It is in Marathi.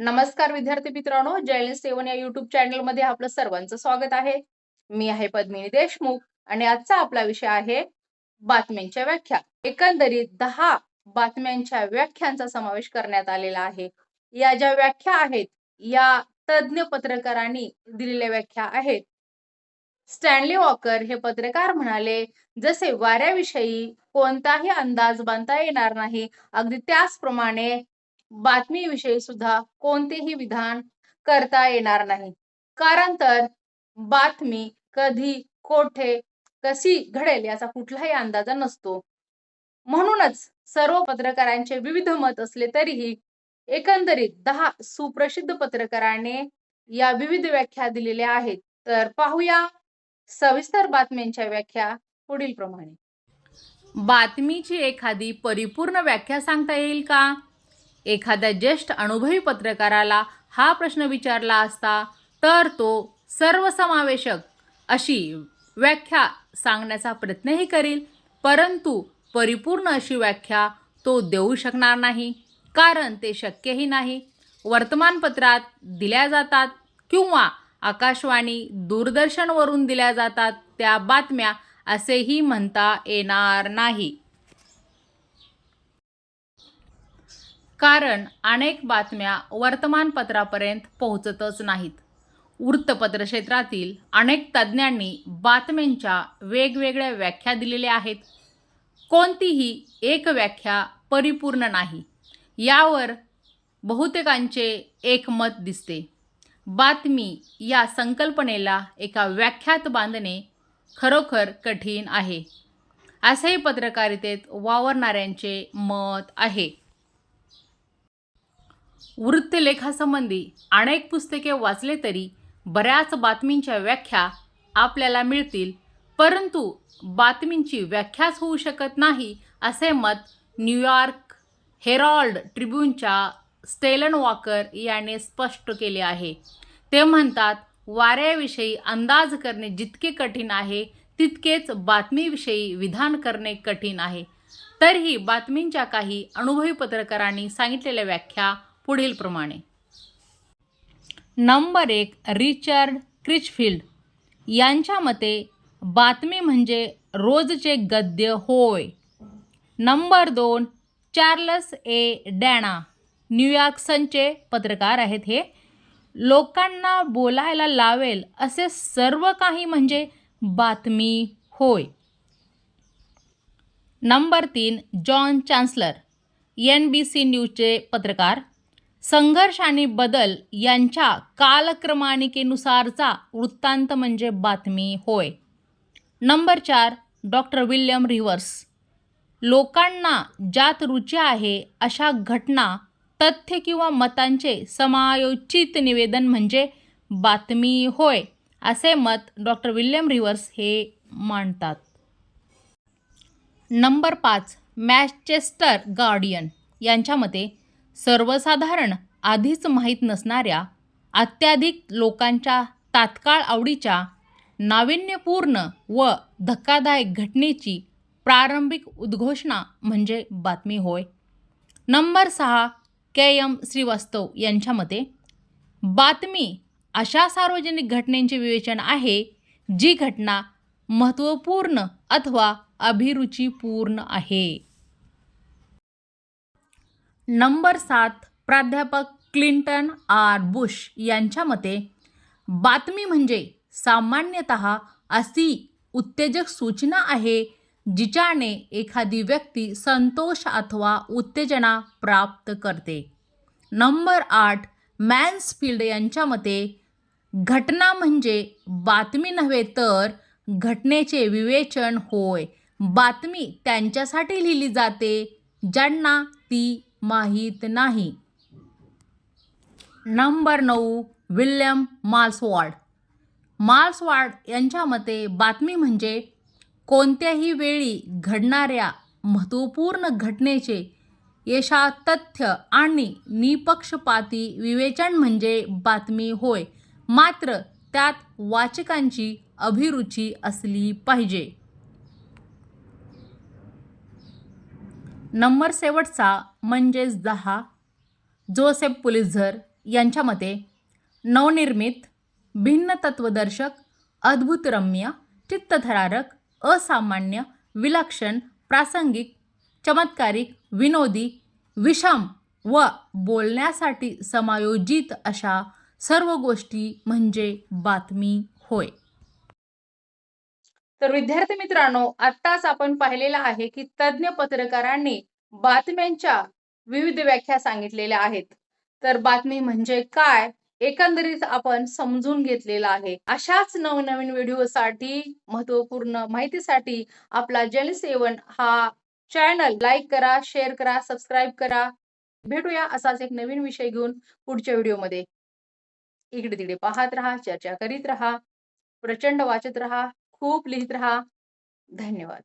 नमस्कार विद्यार्थी मित्रांनो जैन सेवन या युट्यूब चॅनलमध्ये आपलं सर्वांचं स्वागत आहे. मी आहे पद्मिनी देशमुख आणि आजचा आपला विषय आहे बातम्यांच्या व्याख्या. एकंदरीत दहा बातम्यांच्या व्याख्यांचा समावेश करण्यात आलेला आहे. या ज्या व्याख्या आहेत या तज्ज्ञ पत्रकारांनी दिलेल्या व्याख्या आहेत. स्टॅनली वॉकर हे पत्रकार म्हणाले जसे वाऱ्याविषयी कोणताही अंदाज बांधता येणार नाही. अगदी त्याचप्रमाणे बातमीविषयी सुद्धा कोणतेही विधान करता येणार नाही. कारण तर बातमी कधी कोठे कशी घडेल याचा कुठलाही अंदाजा नसतो. म्हणूनच सर्व पत्रकारांचे विविध मत असले तरीही एकंदरीत दहा सुप्रसिद्ध पत्रकारांनी या विविध व्याख्या दिलेल्या आहेत. तर पाहूया सविस्तर बातम्यांच्या व्याख्या पुढील प्रमाणे बातमीची एखादी परिपूर्ण व्याख्या सांगता येईल का? एखाद्या ज्येष्ठ अनुभवी पत्रकाराला हा प्रश्न विचारला असता तर तो सर्वसमावेशक अशी व्याख्या सांगण्याचा प्रयत्नही करील परंतु परिपूर्ण अशी व्याख्या तो देऊ शकणार नाही कारण ते शक्यही नाही. वर्तमानपत्रात दिल्या जातात किंवा आकाशवाणी दूरदर्शनवरून दिल्या जातात त्या बातम्या असेही म्हणता येणार नाही. कारण अनेक बातम्या वर्तमानपत्रापर्यंत पोहोचतच नाहीत. वृत्तपत्र क्षेत्रातील अनेक तज्ज्ञांनी बातम्यांच्या वेगवेगळ्या व्याख्या दिलेल्या आहेत. कोणतीही एक व्याख्या परिपूर्ण नाही. यावर बहुतेकांचे एकमत दिसते. बातमी या संकल्पनेला एका व्याख्यात बांधणे खरोखर कठीण आहे. असेही पत्रकारितेत वावरणाऱ्यांचे मत आहे. वृत्तलेखासंबंधी अनेक पुस्तके वाचले तरी बऱ्याच बातमींच्या व्याख्या आपल्याला मिळतील. परंतु बातमींची व्याख्याच होऊ शकत नाही असे मत न्यूयॉर्क हेरॉल्ड ट्रिब्यूनच्या स्टेलन वॉकर याने स्पष्ट केले आहे. ते म्हणतात वाऱ्याविषयी अंदाज करणे जितके कठीण आहे तितकेच बातमीविषयी विधान करणे कठीण आहे. तरीही बातमींच्या काही अनुभवी पत्रकारांनी सांगितलेल्या व्याख्या पुढील प्रमाणे. नंबर एक रिचर्ड क्रिचफिल्ड. यांच्या मते बातमी म्हणजे रोजचे गद्य होय. नंबर दोन चार्लस ए डॅना. न्यूयॉर्क सनचे पत्रकार आहेत हे. लोकांना बोलायला लावेल असे सर्व काही म्हणजे बातमी होय. नंबर तीन John Chancellor. N B C न्यूजचे पत्रकार. संघर्ष आणि बदल यांच्या कालक्रमाणिकेनुसारचा वृत्तांत म्हणजे बातमी होय. नंबर चार डॉक्टर विल्यम रिव्हर्स. लोकांना ज्यात रुची आहे अशा घटना तथ्य किंवा मतांचे समायोचित निवेदन म्हणजे बातमी होय असे मत डॉक्टर विल्यम रिव्हर्स हे मांडतात. नंबर पाच मॅचेस्टर गार्डियन यांच्या मते सर्वसाधारण आधीच माहीत नसणाऱ्या अत्याधिक लोकांच्या तात्काळ आवडीच्या नाविन्यपूर्ण व धक्कादायक घटनेची प्रारंभिक उद्घोषणा म्हणजे बातमी होय. नंबर सहा के. एम. श्रीवास्तव यांच्या मते बातमी अशा सार्वजनिक घटनेचे विवेचन आहे जी घटना महत्त्वपूर्ण अथवा अभिरुचीपूर्ण आहे. नंबर सात प्राध्यापक क्लिंटन आर बुश यांच्या मते बातमी म्हणजे सामान्यतः अशी उत्तेजक सूचना आहे जिच्याने एखादी व्यक्ती संतोष अथवा उत्तेजना प्राप्त करते. नंबर आठ मॅन्सफील्ड यांच्या मते घटना म्हणजे बातमी नव्हे तर घटनेचे विवेचन होय. बातमी त्यांच्यासाठी लिहिली जाते ज्यांना ती माहीत नाही. नंबर नऊ विल्यम मार्सवार्ड. मार्सवार्ड यांच्या मते बातमी म्हणजे कोणत्याही वेळी घडणाऱ्या महत्त्वपूर्ण घटनेचे यशातथ्य आणि निपक्षपाती विवेचन म्हणजे बातमी होय. मात्र त्यात वाचकांची अभिरुची असली पाहिजे. नंबर शेवटचा म्हणजेच दहा. जोसेफ पुलिझर यांच्या मते नवनिर्मित भिन्न तत्वदर्शक अद्भुतरम्य चित्तथरारक असामान्य विलक्षण प्रासंगिक चमत्कारिक विनोदी विषम व बोलण्यासाठी समायोजित अशा सर्व गोष्टी म्हणजे बातमी होय. तर विद्यार्थी मित्रांनो आत्ताच आपण पाहिलेलं आहे की तज्ज्ञ पत्रकारांनी बातम्यांच्या विविध व्याख्या सांगितलेल्या आहेत. तर बातमी म्हणजे काय? एकंदरीत आपण समजून घेतलेलं आहे. अशाच नवनवीन व्हिडिओसाठी महत्त्वपूर्ण माहितीसाठी आपला जलसेवन हा चॅनल लाईक करा शेअर करा सबस्क्राईब करा. भेटूया असाच एक नवीन विषय घेऊन पुढच्या व्हिडिओमध्ये. इकडे तिकडे पाहत राहा चर्चा करीत राहा प्रचंड वाचत राहा. खूप लिहित राहा. धन्यवाद.